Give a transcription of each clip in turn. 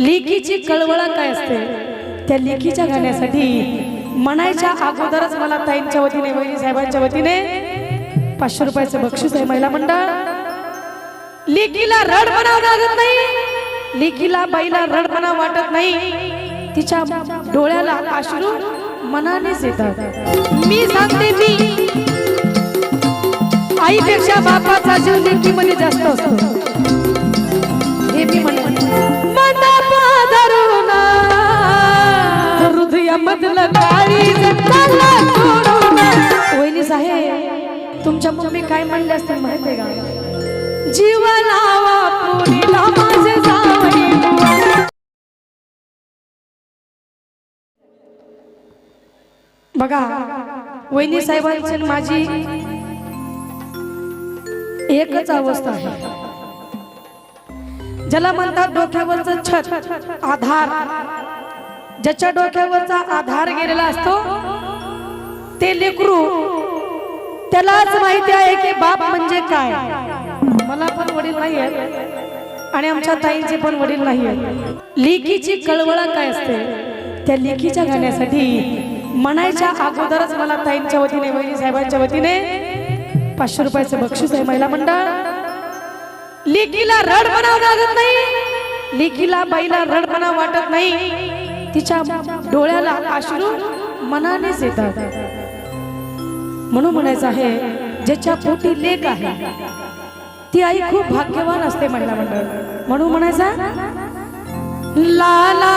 लेकीची कळवळा काय असते? त्या लेकीच्या गाण्यासाठी म्हणायच्या अगोदरच मला ताईंच्या वतीने वहिनी साहेबांच्या वतीने पाचशे रुपयाचं बक्षीस आहे महिला मंडळ. लेकीला रड म्हणावं लागत नाही. लेकीला बाईला रडपणा वाटत नाही. तिच्या डोळ्याला अश्रू मनानेच येतात. मी सांगते मी. आईपेक्षा बापाचा जीव लेखीमध्ये जास्त असतो. हे मी म्हणते काळी वहिनी साहेब तुमच्या मम्मी काय म्हणले असतील माहितीये का? जीवनावा माझे बघा वहिनी साहेबांची माझी एकच अवस्था आहे. ज्याला म्हणतात डोक्यावरचं छत आधार. ज्याच्या डोक्यावरचा आधार गेलेला असतो ते लेकरू त्यालाच माहिती आहे की बाप म्हणजे काय. मला पण वडील नाही आहेत आणि आमच्या ताईंचे पण वडील नाही आहेत लेकीची कळवळा काय असते? त्या लेकीच्या गाण्यासाठी म्हणायच्या अगोदरच मला ताईंच्या वतीने वहिनी साहेबांच्या वतीने पाचशे रुपयाचं बक्षीस आहे महिला मंडळ. लेकीला रड म्हणावं लागत नाही. लेकीला बाईला रडपणा वाटत नाही. तिच्या डोळ्याला अश्रू मनानेच येतात म्हणून म्हणायचं आहे ज्याच्या पोटी लेख आहे ती आई खूप भाग्यवान असते महिला मंडळ. म्हणून म्हणायचा लाला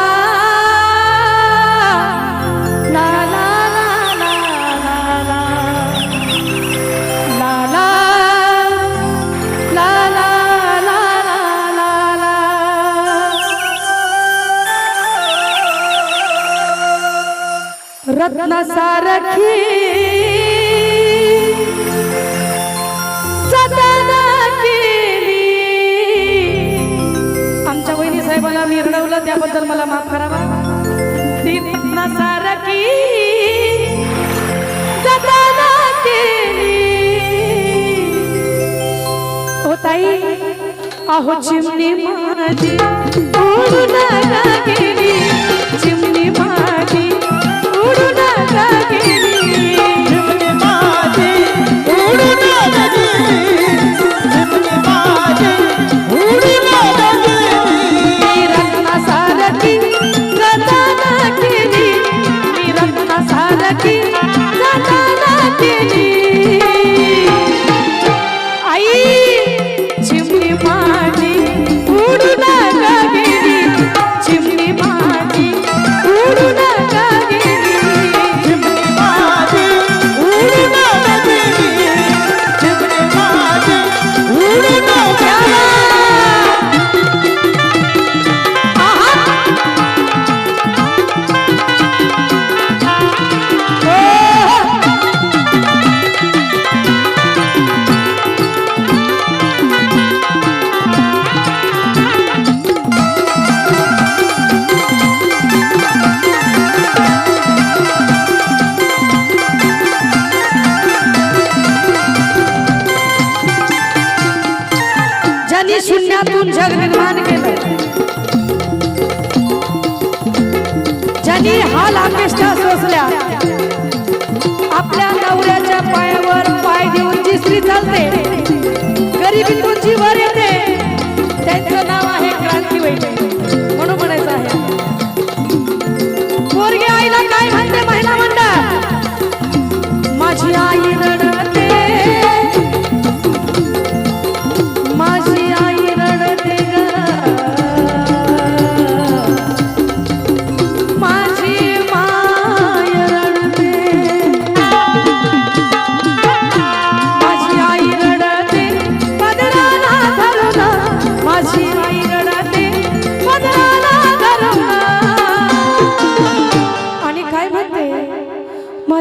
लाला रत्न सारखी. जतन केली. आमच्या वहिनी साहेबांना मी रडवलं त्याबद्दल मला माफ करावा. ती रत्न सारखी. जतन केली. ताई अहो चिमणी माझी गेली. चिमणी माझी Did you?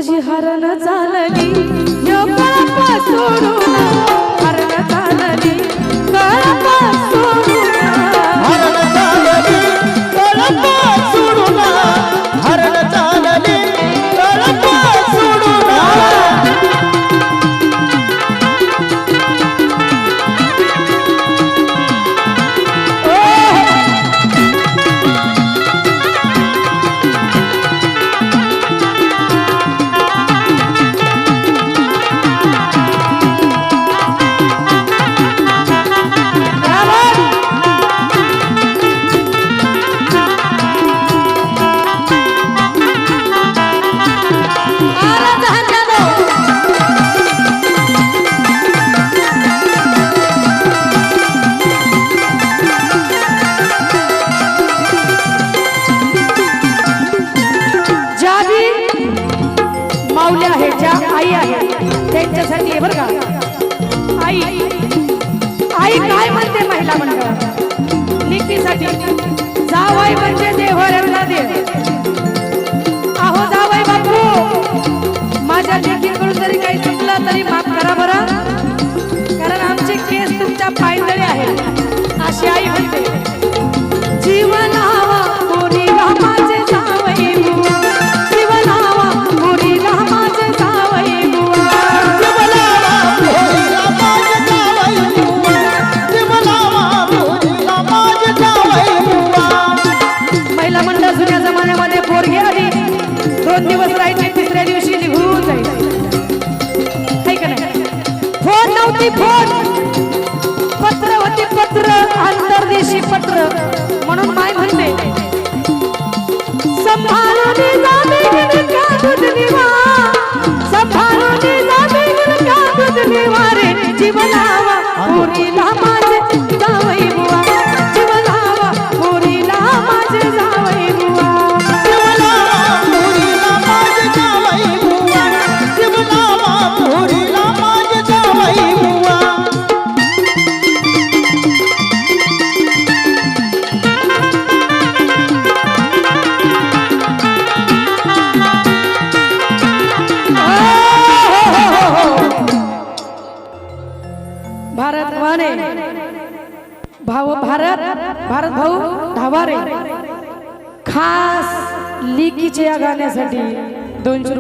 माझी हरण चालली. सोडून हरण चालली.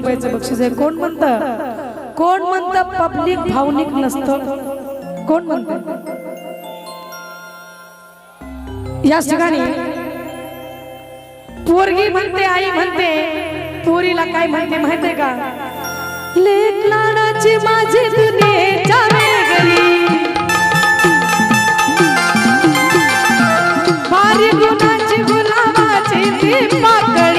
रुपयाचं बक्षीस आहे. कोण म्हणत? कोण म्हणत पब्लिक भावनिक नसत? कोण म्हणत? याच ठिकाणी पोरगी म्हणते आई म्हणते पोरीला काय म्हणते माहितीये का? लेख लाडाची माझी दुनिया बारी गुणाची गुलाबाची ती पाकळ.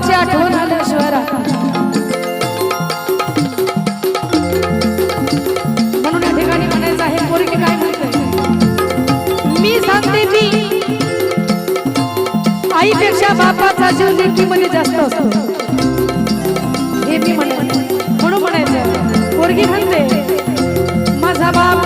देवाची आठवण आल्याशिवाय म्हणून या ठिकाणी म्हणायचं आहे पोरगी काय म्हणते? मी सांगते ती आईपेक्षा बापाचा जीव लेकीमध्ये जास्त असतो. हे मी म्हणते. म्हणून म्हणायचं पोरगी म्हणते माझा बाप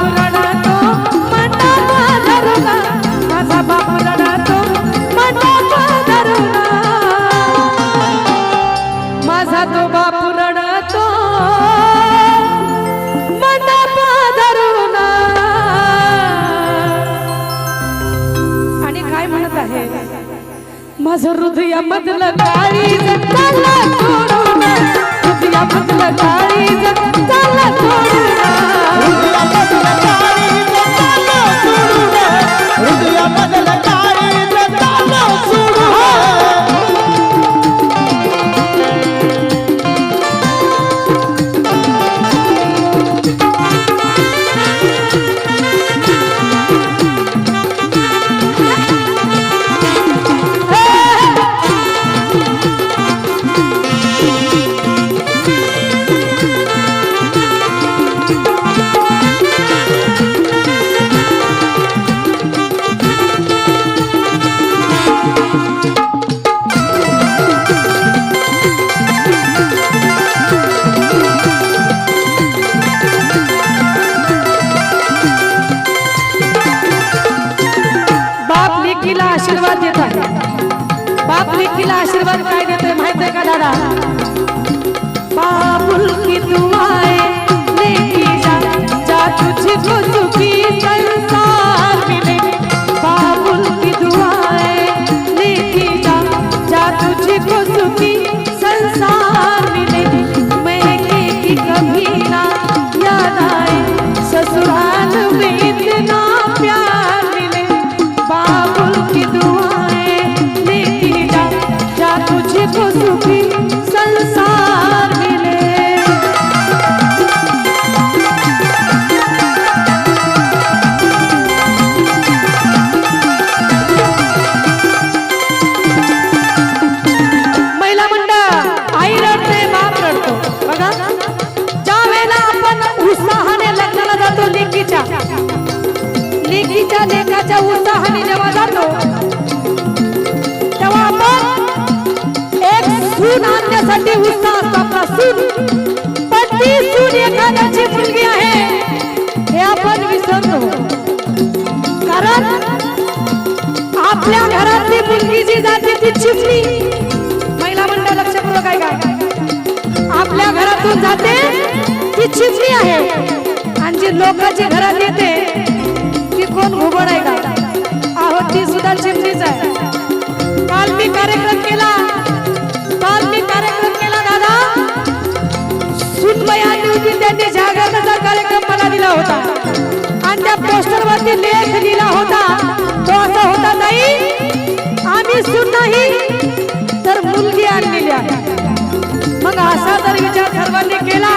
ಸಹ ಹೃದಯ ಮದ ಲಕಾರಿ ಜಗನಾ ಹೃದಯ ಮದ ಲಕಾರಿ ಜಗನಾ मुलगी जी जाते ती चिमणी. महिला मंडळ लक्षपूर्वक आहे का आपल्या घरातून जाते ती चिमणी आहे. आणि जी लोकांच्या घरात येते ती कोण घुबड आहे का? आहो ती सुद्धा चिमणीच आहे. काल मी कार्यक्रम केला. काल मी कार्यक्रम केला दादा. सुनबाई आली होती त्यांनी जागरणाचा कार्यक्रम मला दिला होता. आणि त्या पोस्टर वरती लेख लिहिला होता. तो असा होता नाही आम्ही सून नाही तर मुलगी आणलेली आहे. मग असा जर विचार सर्वांनी केला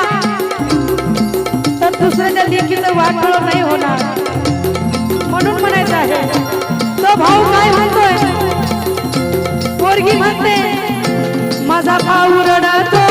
तर दुसऱ्याच्या लेखीचं वाटळ नाही होणार. म्हणून म्हणायचं आहे तो भाऊ काय म्हणतोय? पोरगी म्हणते माझा भाऊ रडतो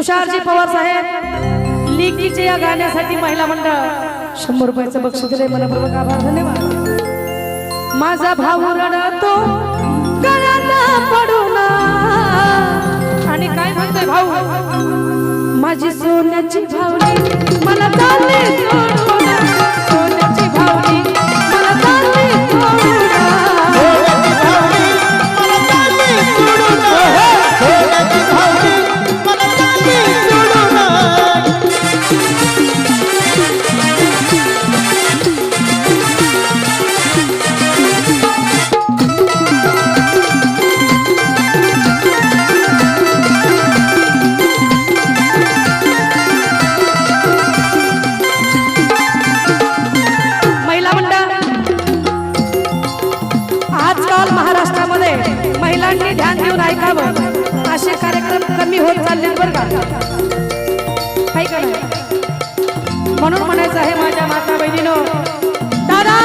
तुषारजी पवार साहेब लिकीचे या गाण्यासाठी महिला मंडळ. शंभर रुपयाचं बक्षीस दिले मनपूर्वक आभार धन्यवाद. माझा भाऊ रडतो गळ्यात पडून. आणि काय म्हणतोय भाऊ? माझी सोन्याची भावली मला चालले होत चालली बरं का? हाय का म्हणून म्हणायचं आहे माझ्या माता बहिणीनो दादा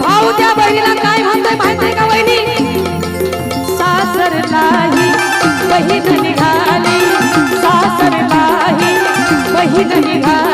भाऊ त्या बहिणीला काय म्हणतोय माहीत आहे का सासर नाही बहीण निघाली सासर नाही बहीण निघाली.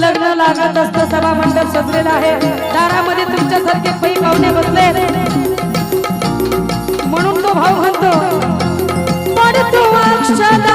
लग्न लागत असतं सभा मंडप सजलेलं आहे. दारामध्ये तुमच्यासारखे पै पाहुणे बसले. म्हणून तो भाऊ म्हणतो पण तू अक्षर